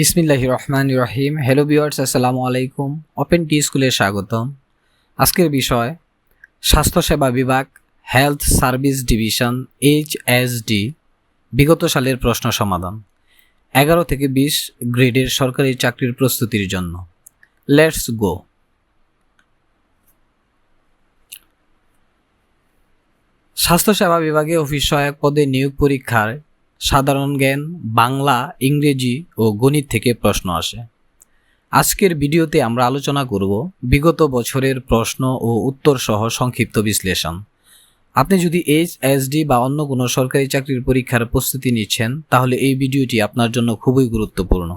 বিসমিল্লাহ রহমান রহিম। হ্যালো বিওয়ার্স আসসালামু আলাইকুম। ওপেন টি স্কুলে স্বাগতম। আজকের বিষয় স্বাস্থ্যসেবা বিভাগ health service division H S D বিগত সালের প্রশ্ন সমাধান। এগারো থেকে বিশ গ্রেডের সরকারি চাকরির প্রস্তুতির জন্য। লেটস গো স্বাস্থ্যসেবা বিভাগে অফিস সহায়ক পদে নিয়োগ পরীক্ষার সাধারণ জ্ঞান, বাংলা, ইংরেজি ও গণিত থেকে প্রশ্ন আসে। আজকের ভিডিওতে আমরা আলোচনা করব বিগত বছরের প্রশ্ন ও উত্তর সহ সংক্ষিপ্ত বিশ্লেষণ। আপনি যদি এইচ এসডি বা অন্য কোনো সরকারি চাকরির পরীক্ষার প্রস্তুতি নিচ্ছেন, তাহলে এই ভিডিওটি আপনার জন্য খুবই গুরুত্বপূর্ণ।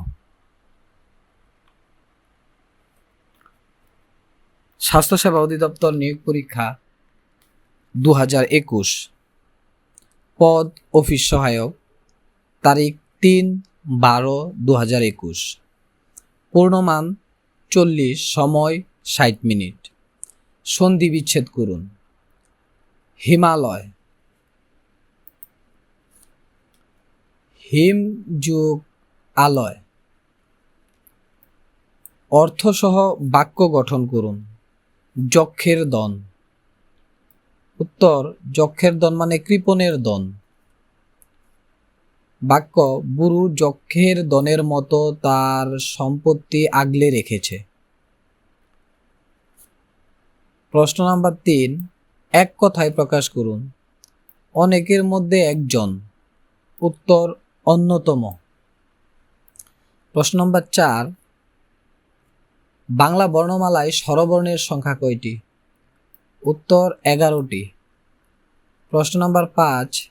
স্বাস্থ্যসেবা অধিদপ্তর নিয়োগ পরীক্ষা দু হাজার একুশ। পদ, অফিস সহায়ক তারিখ তিন বারো দু হাজার একুশ। পূর্ণমান চল্লিশ সময় ষাট মিনিট। সন্ধি বিচ্ছেদ করুন। হিমালয়। হিম যুগ আলয়। অর্থসহ বাক্য গঠন করুন। যক্ষের দন। উত্তর, যক্ষের দন মানে কৃপণের দন। বাক্য, বুরু যক্ষের দনের মতো তার সম্পত্তি আগলে রেখেছে। প্রশ্ন নাম্বার তিন, এক কথায় প্রকাশ করুন। অনেকের মধ্যে একজন, উত্তর অন্যতম। প্রশ্ন নম্বর চার, বাংলা বর্ণমালায় স্বরবর্ণের সংখ্যা কয়টি? উত্তর এগারোটি। প্রশ্ন নম্বর পাঁচ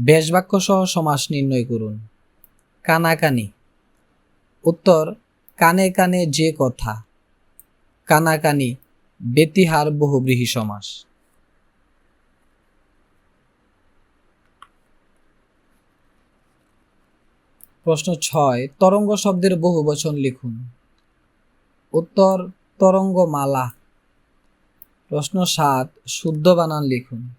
বেশবাক্য সহ সমাস নির্ণয় করুন। কানাকানি। উত্তর, কানে কানে যে কথা। কানাকানি বেতিহার বহুব্রীহি সমাস। প্রশ্ন ছয়, তরঙ্গ শব্দের বহু বচন লিখুন। উত্তর, তরঙ্গমালা। প্রশ্ন সাত, শুদ্ধ বানান লিখুন।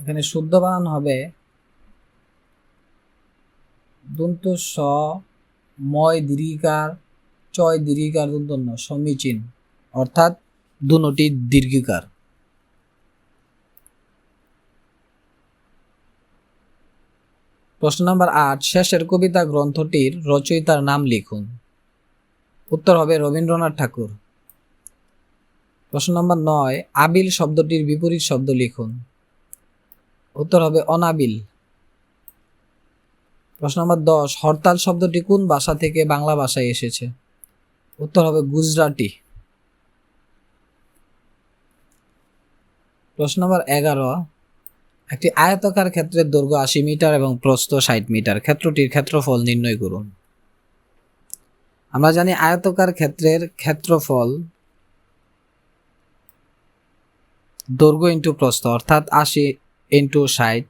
এখানে শুদ্ধ বানান হবে দন্ত স, ময় দীর্ঘিকার, চয় দীর্ঘিকার, দন্ত সমীচীন। অর্থাৎ দুটি দীর্ঘিকার। প্রশ্ন নম্বর আট, শেষের কবিতা গ্রন্থটির রচয়িতার নাম লিখুন। উত্তর হবে রবীন্দ্রনাথ ঠাকুর। প্রশ্ন নম্বর নয়, আবিল শব্দটির বিপরীত শব্দ লিখুন। উত্তর হবে অনাবিল। প্রশ্ন নম্বর দশ, হরতাল শব্দটি কোন ভাষা থেকে বাংলা ভাষায় এসেছে? উত্তর হবে গুজরাটি। প্রশ্ন নম্বর এগারো, একটি আয়তকার ক্ষেত্রের দৈর্ঘ্য আশি মিটার এবং প্রস্থ ষাট মিটার। ক্ষেত্রটির ক্ষেত্রফল নির্ণয় করুন। আমরা জানি আয়তকার ক্ষেত্রের ক্ষেত্রফল দৈর্ঘ্য ইন্টু প্রস্থ, অর্থাৎ আশি ইন্টু ষাট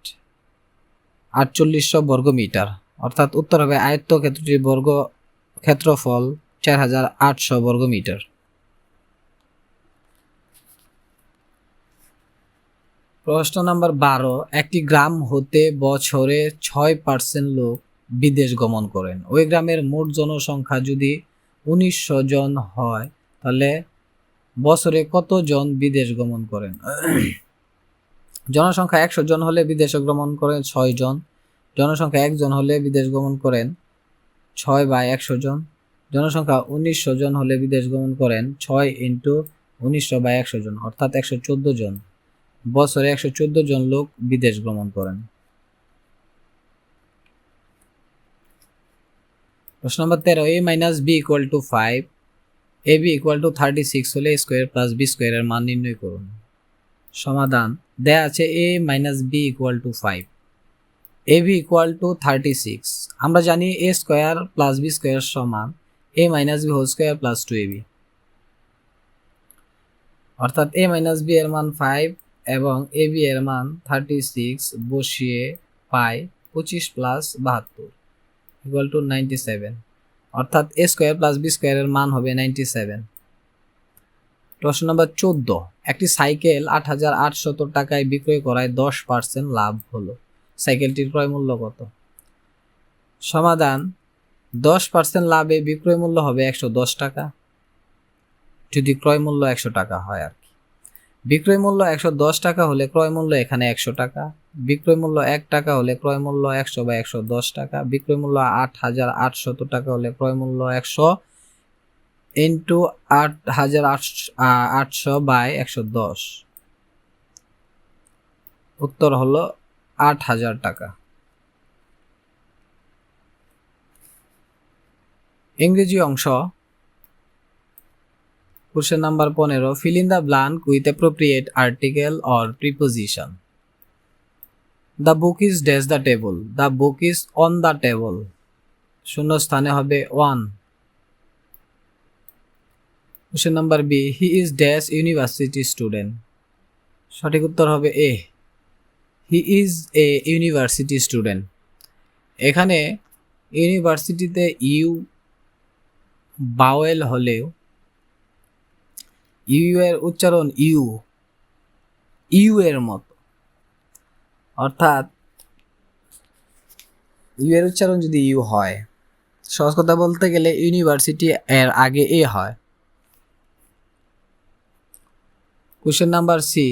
আটচল্লিশশো বর্গ মিটার অর্থাৎ উত্তর হবে আয়ত্ত ক্ষেত্রটির বর্গ ক্ষেত্রফল চার হাজার আটশো বর্গ মিটার প্রশ্ন নাম্বার বারো, একটি গ্রাম হতে বছরে ছয় পার্সেন্ট লোক বিদেশ গমন করেন। ওই গ্রামের মোট জনসংখ্যা যদি উনিশশো জন হয়, তাহলে বছরে কতজন বিদেশ গমন করেন? জনসংখ্যা একশো জন হলে বিদেশ ভ্রমণ করেন ছয় জন। জনসংখ্যা একজন হলে বিদেশ গমন করেন ছয় বাই একশো জন। জনসংখ্যা উনিশশো জন হলে বিদেশ গমন করেন ছয় ইন্টু উনিশশো বাই একশো জন, অর্থাৎ একশো চোদ্দ জন। বছরে একশো চোদ্দ জন লোক বিদেশ ভ্রমণ করেন। প্রশ্ন নম্বর তেরো, A minus B equal to five. A B equal to thirty six হলে স্কোয়ার প্লাস বি স্কোয়ারের মান নির্ণয় করুন। সমাধান দেয়া আছে A minus B equal to five A B equal to thirty six আমরা জানি A square plus B square সমান A minus B whole square plus two A B অর্থাৎ এ মাইনাস বি এর মান ফাইভ এবং এ বি এর মান thirty six বসিয়ে পাই পঁচিশ প্লাস বাহাত্তর ইকুয়াল টু নাইনটি সেভেন অর্থাৎ এ স্কোয়ার প্লাস বি স্কোয়ারের মান হবে নাইনটি সেভেন প্রশ্ন নম্বর চোদ্দ। একটি সাইকেল আট হাজার আটশত টাকায় বিক্রয় করায় দশ পার্সেন্ট লাভ হলো। সাইকেলটির ক্রয় মূল্য কত? সমাধান, দশ পার্সেন্ট লাভে বিক্রয় মূল্য হবে একশো দশ টাকা। যদি ক্রয় মূল্য একশো টাকা হয় আর কি। বিক্রয় মূল্য একশো দশ টাকা হলে ক্রয় মূল্য এখানে একশো টাকা। বিক্রয় মূল্য এক টাকা হলে ক্রয় মূল্য একশো বা একশো দশ টাকা। বিক্রয় মূল্য আট হাজার আটশত টাকা হলে ক্রয় মূল্য একশো ইন্টু আট হাজার আটশো বাই একশো দশ। উত্তর হলো আট হাজার টাকা। ইংরেজি অংশ। কোশ্চেন নাম্বার পনেরো fill in the blank with appropriate article or preposition the book is dash the table the book is on the table শূন্য স্থানে হবে one question number B he is dash university student সঠিক উত্তর হবে A he is a university student এখানে ইউনিভার্সিটিতে you bowel হলেও you এর উচ্চারণ ইউ ইউ এর মতো। অর্থাৎ ইউ এর উচ্চারণ যদি ইউ হয়, সহজ কথা বলতে গেলে ইউনিভার্সিটি এর আগে এ হয়। Question number C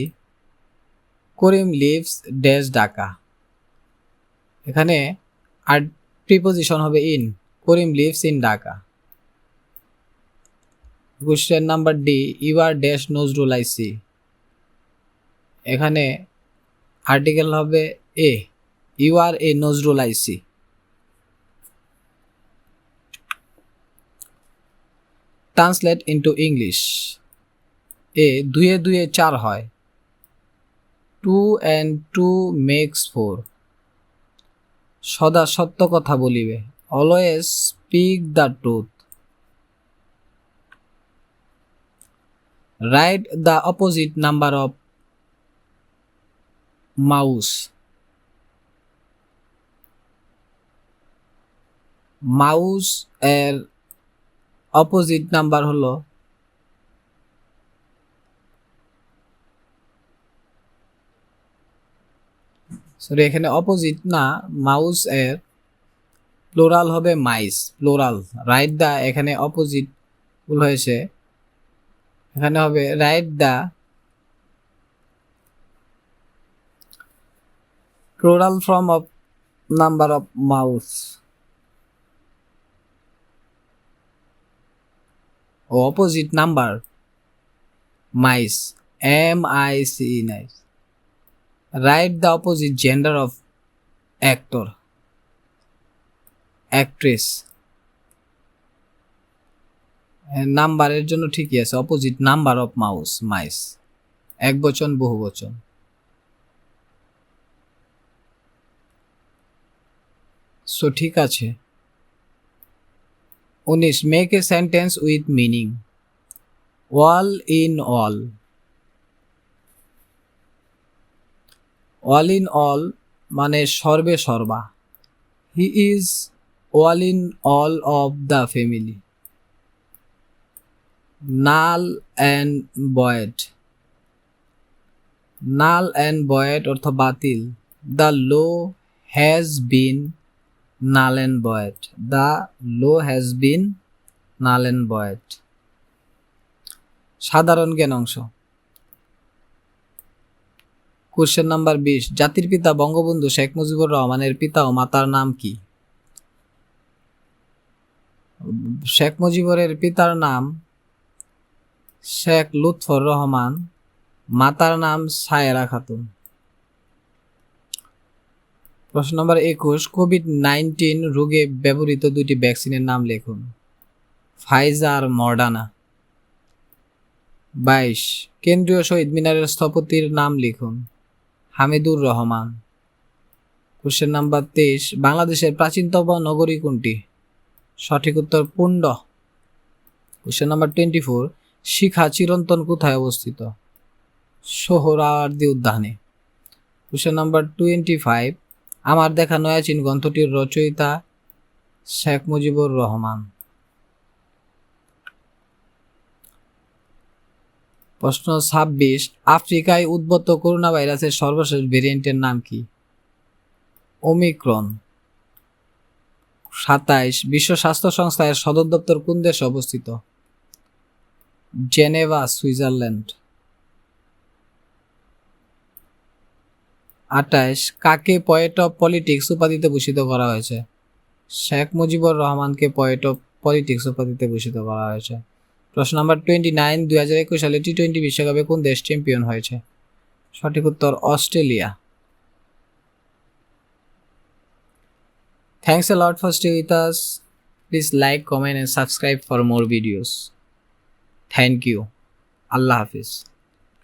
Karim lives dash Dhaka এখানে আর প্রিপোজিশন হবে in Karim lives in Dhaka question number D U R dash Nazrul I see এখানে আর্টিকেল হবে a U R a Nazrul I see translate into English এ দুয়ে দুয়ে চার হয়। Two and two makes four. সদা সত্য কথা বলিবে। Always speak the truth. write the opposite number of mouse mouse এর অপোজিট নাম্বার হলো সরি এখানে অপোজিট না মাউস এর প্লোরাল হবে মাইস প্লোরাল রাইট দা এখানে অপোজিট ভুল হয়েছে। এখানে হবে write the plural form of number of mouse. Opposite number, mice. M i c e nice. Write the opposite gender of actor, actress. নাম্বারের জন্য ঠিকই আছে opposite number of mouse mice এক বচন, বহু বচন. সো ঠিক আছে। উনিশ make a sentence with meaning all in all all in all মানে সর্বে সর্বা। He is all in all of the family null and void. Null and void অর্থ বাতিল। The law has been null and void. The law has been null and void. সাধারণ জ্ঞান অংশ question number বিশ, জাতির পিতা বঙ্গবন্ধু শেখ মুজিবুর রহমানের পিতা ও মাতার নাম কি? শেখ মুজিবুরের পিতার নাম শেখ লুৎফর রহমান, মাতার নাম সায়রা খাতুন। প্রশ্ন নম্বর একুশ, কোভিড নাইন্টিন রোগে ব্যবহৃত দুটি ভ্যাকসিনের নাম লিখুন। Pfizer Moderna. বাইশ, কেন্দ্রীয় শহীদ মিনারের স্থপতির নাম লিখুন। হামিদুর রহমান। কোশ্চেন নাম্বার তেইশ, বাংলাদেশের প্রাচীনতম নগরী কোনটি? সঠিক উত্তর পুণ্ড। Question number twenty four, Shikha Chirantan কোথায় অবস্থিত? সোহরাওয়ার্দী উদ্যানে। কোশ্চেন নাম্বার টোয়েন্টি ফাইভ, আমার দেখা নয়াচীন গ্রন্থটির রচয়িতা শেখ মুজিবুর রহমান। প্রশ্ন ছাব্বিশ, আফ্রিকায় উদ্ভূত করোনা ভাইরাসের সর্বশেষ ভেরিয়েন্টের নাম কি? ওমিক্রন। সাতাইশ, বিশ্ব স্বাস্থ্য সংস্থার সদর দপ্তর কোন দেশে অবস্থিত? Geneva, Switzerland. আটাইশ কাকে পয়েট অফ পলিটিক্স উপাধিতে ভূষিত করা হয়েছে? শেখ মুজিবুর রহমানকে পয়েট অফ পলিটিক্স উপাধিতে ভূষিত করা হয়েছে। প্রশ্ন নাম্বার টোয়েন্টি নাইন দুই হাজার একুশ সালে টি টোয়েন্টি বিশ্বকাপে কোন দেশ চ্যাম্পিয়ন হয়েছে সঠিক উত্তর Australia Thanks a lot for staying with us. Please like, comment, and subscribe for more videos. Thank you. Allah Hafiz.